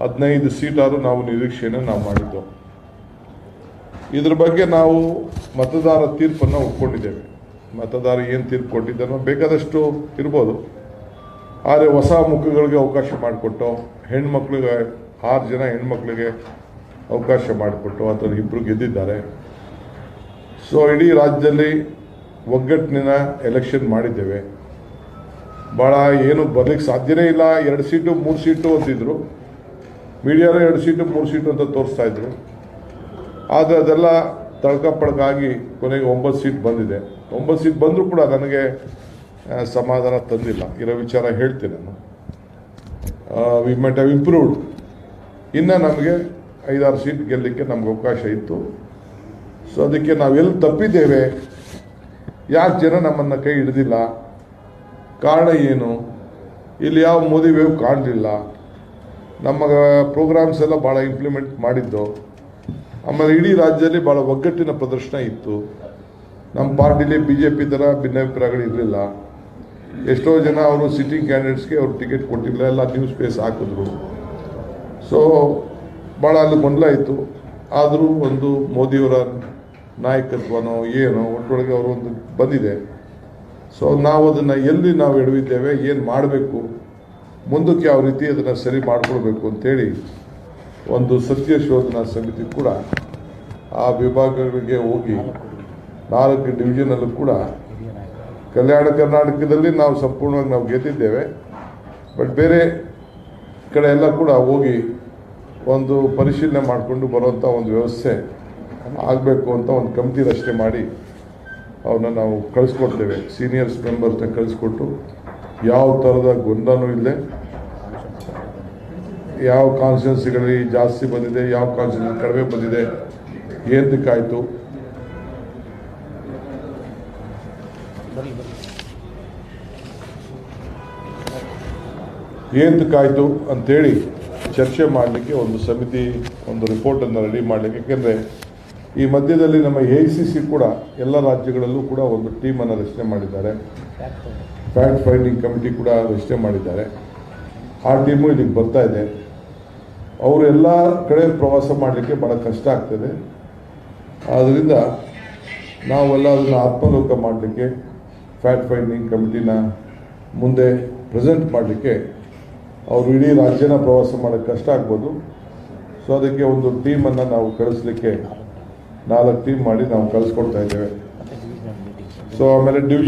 ಹದಿನೈದು ಸೀಟಾದರೂ ನಾವು ನಿರೀಕ್ಷೆಯನ್ನು ನಾವು ಮಾಡಿದ್ದೆವು ಇದ್ರ ಬಗ್ಗೆ ನಾವು ಮತದಾರ ತೀರ್ಪನ್ನು ಒಪ್ಕೊಂಡಿದ್ದೇವೆ. ಮತದಾರ ಏನು ತೀರ್ಪು ಕೊಟ್ಟಿದ್ದಾನೋ ಬೇಕಾದಷ್ಟು ಇರ್ಬೋದು. ಆದರೆ ಹೊಸ ಮುಖಗಳಿಗೆ ಅವಕಾಶ ಮಾಡಿಕೊಟ್ಟು, ಹೆಣ್ಮಕ್ಳಿಗೆ, ಆರು ಜನ ಹೆಣ್ಮಕ್ಳಿಗೆ ಅವಕಾಶ ಮಾಡಿಕೊಟ್ಟು, ಅಥವಾ ಇಬ್ಬರು ಗೆದ್ದಿದ್ದಾರೆ. ಸೊ ಇಡೀ ರಾಜ್ಯದಲ್ಲಿ ಒಗ್ಗಟ್ಟಿನ ಎಲೆಕ್ಷನ್ ಮಾಡಿದ್ದೇವೆ. ಭಾಳ ಏನು ಬರಲಿಕ್ಕೆ ಸಾಧ್ಯನೇ ಇಲ್ಲ. ಎರಡು ಸೀಟು, ಮೂರು ಸೀಟು ಅಂತಿದ್ರು. ಮೀಡಿಯಾలో ಎರಡು ಸೀಟು, ಮೂರು ಸೀಟು ಅಂತ ತೋರಿಸ್ತಾ ಇದ್ರು. ಆದರೆ ಅದೆಲ್ಲ ತಳ್ಕಪಡ್ಕಾಗಿ ಕೊನೆಗೆ ಒಂಬತ್ತು ಸೀಟ್ ಬಂದಿದೆ. ಒಂಬತ್ತು ಸೀಟ್ ಬಂದರೂ ಕೂಡ ನನಗೆ ಸಮಾಧಾನ ತಂದಿಲ್ಲ. ಇರೋ ವಿಚಾರ ಹೇಳ್ತೀನಿ ನಾನು. ವಿ ಮೆಟ್ ಹ್ಯಾವ್ ಇಂಪ್ರೂವ್ಡ್ ಇನ್ನು ನಮಗೆ ಐದಾರು ಸೀಟ್ ಗೆಲ್ಲಲಿಕ್ಕೆ ನಮ್ಗೆ ಅವಕಾಶ ಇತ್ತು. ಸೊ ಅದಕ್ಕೆ ನಾವೆಲ್ಲಿ ತಪ್ಪಿದ್ದೇವೆ? ಯಾಕೆ ಜನ ನಮ್ಮನ್ನು ಕೈ ಹಿಡಿದಿಲ್ಲ? ಕಾರಣ ಏನು? ಇಲ್ಲಿ ಯಾವ ಮೋದಿ ವೇವ್ ಕಾಣಲಿಲ್ಲ? ನಮ್ಮ ಪ್ರೋಗ್ರಾಮ್ಸ್ ಎಲ್ಲ ಭಾಳ ಇಂಪ್ಲಿಮೆಂಟ್ ಮಾಡಿದ್ದು. ಆಮೇಲೆ ಇಡೀ ರಾಜ್ಯದಲ್ಲಿ ಭಾಳ ಒಗ್ಗಟ್ಟಿನ ಪ್ರದರ್ಶನ ಇತ್ತು. ನಮ್ಮ ಪಾರ್ಟಿಲಿ ಬಿ ಜೆ ಪಿ ಥರ ಭಿನ್ನಾಭಿಪ್ರಾಯಗಳು ಇರಲಿಲ್ಲ. ಎಷ್ಟೋ ಜನ ಅವರು ಸಿಟ್ಟಿಂಗ್ ಕ್ಯಾಂಡಿಡೇಟ್ಸ್ಗೆ ಅವರು ಟಿಕೆಟ್ ಕೊಟ್ಟಿಲ್ಲ, ಎಲ್ಲ ನ್ಯೂಸ್ ಪೇಸ್ ಹಾಕಿದ್ರು. ಸೊ ಭಾಳ ಅಲ್ಲಿ ಗೊಂದಲ ಇತ್ತು. ಆದರೂ ಒಂದು ಮೋದಿಯವರ ನಾಯಕತ್ವನೋ ಏನೋ ಒಟ್ಟೊಳಗೆ ಅವರು ಒಂದು ಬಂದಿದೆ. ಸೊ ನಾವು ಅದನ್ನು ಎಲ್ಲಿ ನಾವು ಎಡವಿದ್ದೇವೆ, ಏನು ಮಾಡಬೇಕು ಮುಂದಕ್ಕೆ ಯಾವ ರೀತಿ ಅದನ್ನು ಸರಿ ಮಾಡಿಕೊಳ್ಬೇಕು ಅಂತೇಳಿ ಒಂದು ಸತ್ಯ ಶೋಧನಾ ಸಮಿತಿ ಕೂಡ ಆ ವಿಭಾಗಗಳಿಗೆ ಹೋಗಿ ನಾಲ್ಕು ಡಿವಿಷನಲ್ಲೂ ಕೂಡ ಕಲ್ಯಾಣ ಕರ್ನಾಟಕದಲ್ಲಿ ನಾವು ಸಂಪೂರ್ಣವಾಗಿ ನಾವು ಗೆದ್ದಿದ್ದೇವೆ. ಬಟ್ ಬೇರೆ ಕಡೆ ಎಲ್ಲ ಕೂಡ ಹೋಗಿ ಒಂದು ಪರಿಶೀಲನೆ ಮಾಡಿಕೊಂಡು ಬರುವಂಥ ಒಂದು ವ್ಯವಸ್ಥೆ ಆಗಬೇಕು ಅಂತ ಒಂದು ಕಮಿಟಿ ರಚನೆ ಮಾಡಿ ಅವನ್ನ ನಾವು ಕಳಿಸ್ಕೊಡ್ತೇವೆ. ಸೀನಿಯರ್ಸ್ ಮೆಂಬರ್ಸ್ನ ಕಳಿಸ್ಕೊಟ್ಟು ಯಾವ ಥರದ ಗೊಂದನೂ ಇಲ್ಲ. ಯಾವ ಕಾನ್ಸ್ಟಿಟ್ಯೂನ್ಸಿಗಳಲ್ಲಿ ಜಾಸ್ತಿ ಬಂದಿದೆ, ಯಾವ ಕಾನ್ಸ್ಟಿಟ್ಯೂನ್ಸಿ ಕಡಿಮೆ ಬಂದಿದೆ ಏನಕ್ಕಾಯಿತು ಏನಕ್ಕಾಯಿತು ಅಂಥೇಳಿ ಚರ್ಚೆ ಮಾಡಲಿಕ್ಕೆ ಒಂದು ಸಮಿತಿ, ಒಂದು ರಿಪೋರ್ಟನ್ನು ರೆಡಿ ಮಾಡಲಿಕ್ಕೆ. ಯಾಕೆಂದರೆ ಈ ಮಧ್ಯದಲ್ಲಿ ನಮ್ಮ ಎ ಸಿ ಸಿ ಕೂಡ ಎಲ್ಲ ರಾಜ್ಯಗಳಲ್ಲೂ ಕೂಡ ಒಂದು ಟೀಮನ್ನು ರಚನೆ ಮಾಡಿದ್ದಾರೆ. ಫ್ಯಾಕ್ಟ್ ಫೈಂಡಿಂಗ್ ಕಮಿಟಿ ಕೂಡ ರಚನೆ ಮಾಡಿದ್ದಾರೆ. ಆ ಟೀಮು ಇಲ್ಲಿಗೆ ಬರ್ತಾ ಇದೆ. ಅವರು ಎಲ್ಲ ಕಡೆ ಪ್ರವಾಸ ಮಾಡಲಿಕ್ಕೆ ಭಾಳ ಕಷ್ಟ ಆಗ್ತದೆ. ಆದ್ದರಿಂದ ನಾವೆಲ್ಲ ಅದನ್ನು ಆತ್ಮಲೋಕ ಮಾಡಲಿಕ್ಕೆ ಫ್ಯಾಕ್ಟ್ ಫೈಂಡಿಂಗ್ ಕಮಿಟಿನ ಮುಂದೆ ಪ್ರೆಸೆಂಟ್ ಮಾಡಲಿಕ್ಕೆ ಅವರು ಇಡೀ ರಾಜ್ಯನ ಪ್ರವಾಸ ಮಾಡೋಕ್ಕೆ ಕಷ್ಟ ಆಗ್ಬೋದು. ಸೊ ಅದಕ್ಕೆ ಒಂದು ಟೀಮನ್ನು ನಾವು ಕಳಿಸ್ಲಿಕ್ಕೆ ನಾಲ್ಕು ಟೀಮ್ ಮಾಡಿ ನಾವು ಕಳಿಸ್ಕೊಡ್ತಾ ಇದ್ದೇವೆ. ಸೊ ಆಮೇಲೆ ಡಿವಿಷನ್